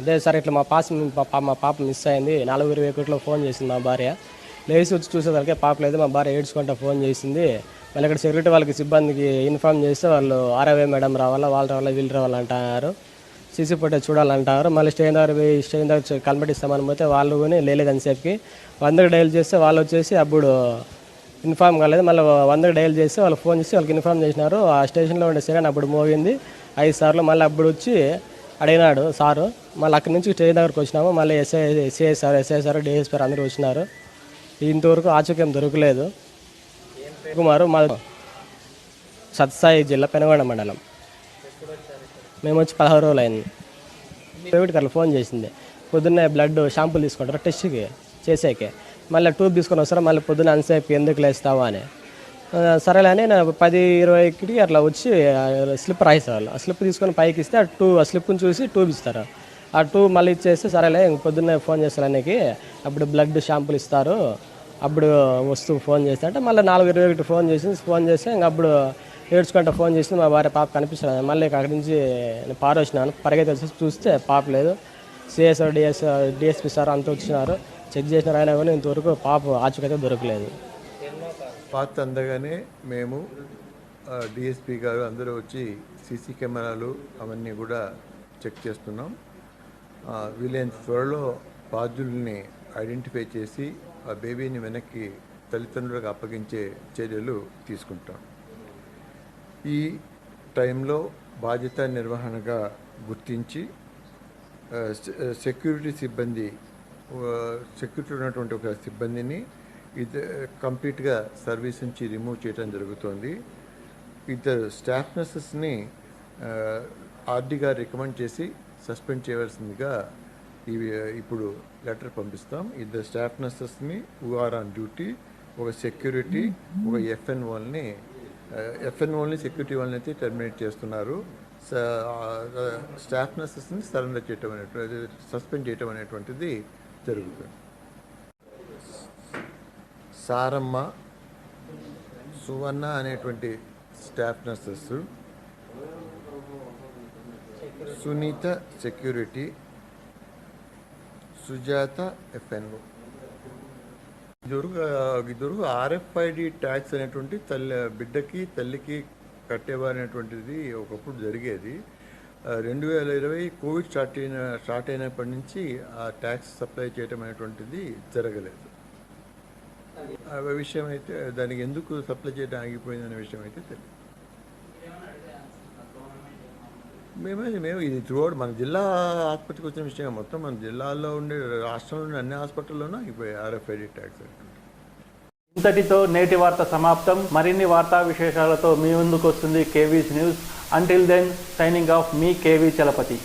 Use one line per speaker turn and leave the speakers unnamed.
అదే సార్ ఇట్లా మా పాస్ మా పా- మా పాప మిస్ అయింది నాలుగు ఇరవై ఒకటిలో ఫోన్ చేసింది మా భార్య లేచి వచ్చి చూసేసరికి పాపలేదు మా భార్య ఏడ్చుకుంటా ఫోన్ చేసింది. మళ్ళీ ఇక్కడ సెక్యూరిటీ వాళ్ళకి సిబ్బందికి ఇన్ఫామ్ చేస్తే వాళ్ళు ఆర్ఐవే మేడం రావాలా వాళ్ళు రావాలా వీళ్ళు రావాలంటారు సీసీ ఫుటేజ్ చూడాలంటారు మళ్ళీ స్టేషన్ దగ్గర పోయి స్టేషన్ దగ్గర కనిపెట్టిస్తామని పోతే వాళ్ళు కూడా లేలేదని చెప్పి వందకు డైల్ చేస్తే వాళ్ళు వచ్చేసి అప్పుడు ఇన్ఫామ్ కాలేదు. మళ్ళీ వందకు డైల్ చేస్తే వాళ్ళు ఫోన్ చేసి వాళ్ళకి ఇన్ఫామ్ చేసినారు. ఆ స్టేషన్లో ఉండే సరే అప్పుడు మోగింది. ఐదు సార్లు మళ్ళీ అప్పుడు వచ్చి అడిగినాడు సారు. మళ్ళీ అక్కడి నుంచి స్టేషన్ దగ్గరకు వచ్చినాము. మళ్ళీ SI CI sir SI sir DSP అందరూ వచ్చినారు. ఇంతవరకు ఆచూక్యం దొరకలేదు. కుమారు మా సత్సాయి జిల్లా పెనగొండ మండలం. మేము వచ్చి పదహారు రోజులు అయింది. ప్రైవేట్కి అట్లా ఫోన్ చేసింది. పొద్దున్నే బ్లడ్ షాంపుల్ తీసుకుంటారు టెస్ట్కి చేసేకే. మళ్ళీ ట్యూబ్ తీసుకొని వస్తారా మళ్ళీ పొద్దున్న అంతసేపు ఎందుకు లేస్తావా అని. సరేలే అని నేను పది ఇరవైకి అట్లా వచ్చి స్లిప్ రాయిస్తారు ఆ స్లిప్ తీసుకొని పైకి ఇస్తే ఆ టూ ఆ స్లిప్ని చూసి ట్యూబ్ ఇస్తారు. ఆ ట్యూబ్ మళ్ళీ ఇచ్చేస్తే సరేలే ఇంక పొద్దున్నే ఫోన్ చేస్తారు ఆయనకి అప్పుడు బ్లడ్ షాంపుల్ ఇస్తారు. అప్పుడు వస్తూ ఫోన్ చేస్తే అంటే మళ్ళీ నాలుగు ఇరవై ఒకటి ఫోన్ చేసి ఫోన్ చేస్తే ఇంక అప్పుడు ఏడ్చుకుంటే ఫోన్ చేసి మా భార్య పాప కనిపిస్తుంది మళ్ళీ అక్కడి నుంచి నేను పారొచ్చినాను పరిగెత్తి వచ్చి చూస్తే పాప లేదు. సిఎస్ డిఎస్ డిఎస్పి సార్ అంతా వచ్చినారు. చెక్ చేసినారు అయినా కానీ ఇంతవరకు పాప ఆచూకైతే దొరకలేదు.
పాత అందగానే మేము డిఎస్పి గారు అందరూ వచ్చి సీసీ కెమెరాలు అవన్నీ కూడా చెక్ చేస్తున్నాం. ఆ, వీలైనంత త్వరలో బాధ్యుల్ని ఐడెంటిఫై చేసి ఆ బేబీని వెనక్కి తల్లిదండ్రులకు అప్పగించే చర్యలు తీసుకుంటాం. ఈ టైంలో బాధ్యత నిర్వహణగా గుర్తించి సెక్యూరిటీ సిబ్బంది సెక్యూరిటీ ఉన్నటువంటి ఒక సిబ్బందిని ఇది కంప్లీట్గా సర్వీస్ నుంచి రిమూవ్ చేయడం జరుగుతోంది. ఇద్దరు స్టాఫ్ నర్సెస్ని ఆర్డీ గారు రికమెండ్ చేసి సస్పెండ్ చేయవలసిందిగా ఇవి ఇప్పుడు లెటర్ పంపిస్తాం. ఇద్దరు స్టాఫ్ నర్సెస్ని ఆర్ ఆన్ డ్యూటీ ఒక సెక్యూరిటీ ఒక ఎఫ్ఎన్ వాళ్ళని ఎఫ్ఎన్ వాళ్ళని సెక్యూరిటీ వాళ్ళని అయితే టెర్మినేట్ చేస్తున్నారు. స- ఆ, స్టాఫ్ నర్సెస్ని సరెండర్ చేయటం అనేటువంటి సస్పెండ్ చేయటం అనేటువంటిది జరుగుతుంది. సారమ్మ సువర్ణ అనేటువంటి staff nurses Sunitha security Sujatha FNO. ఇదివరకు ఇదివరకు ఆర్ఎఫ్ఐడి ట్యాక్స్ అనేటువంటి తల్లి బిడ్డకి తల్లికి కట్టేవారనేటువంటిది ఒకప్పుడు జరిగేది. రెండు వేల ఇరవై కోవిడ్ స్టార్ట్ అయిన స్టార్ట్ అయినప్పటి నుంచి ఆ ట్యాక్స్ సప్లై చేయడం అనేటువంటిది జరగలేదు. ఆ విషయం అయితే దానికి ఎందుకు సప్లై చేయడం ఆగిపోయింది అనే విషయం అయితే తెలియదు మేమే మేము ఇది త్రూఅవుట్ మన జిల్లా ఆసుపత్రికి వచ్చిన విషయం మొత్తం మన జిల్లాలో ఉండే రాష్ట్రంలో ఉండే అన్ని హాస్పిటల్లోనూ ఇప్పుడు ఆర్ఎఫ్ఐడి ట్యాక్స్
ఇంతటితో నేటి వార్త సమాప్తం. మరిన్ని వార్తా విశేషాలతో మీ ముందుకు వస్తుంది KV's news. Until then signing off మీ కేవీ చలపతి.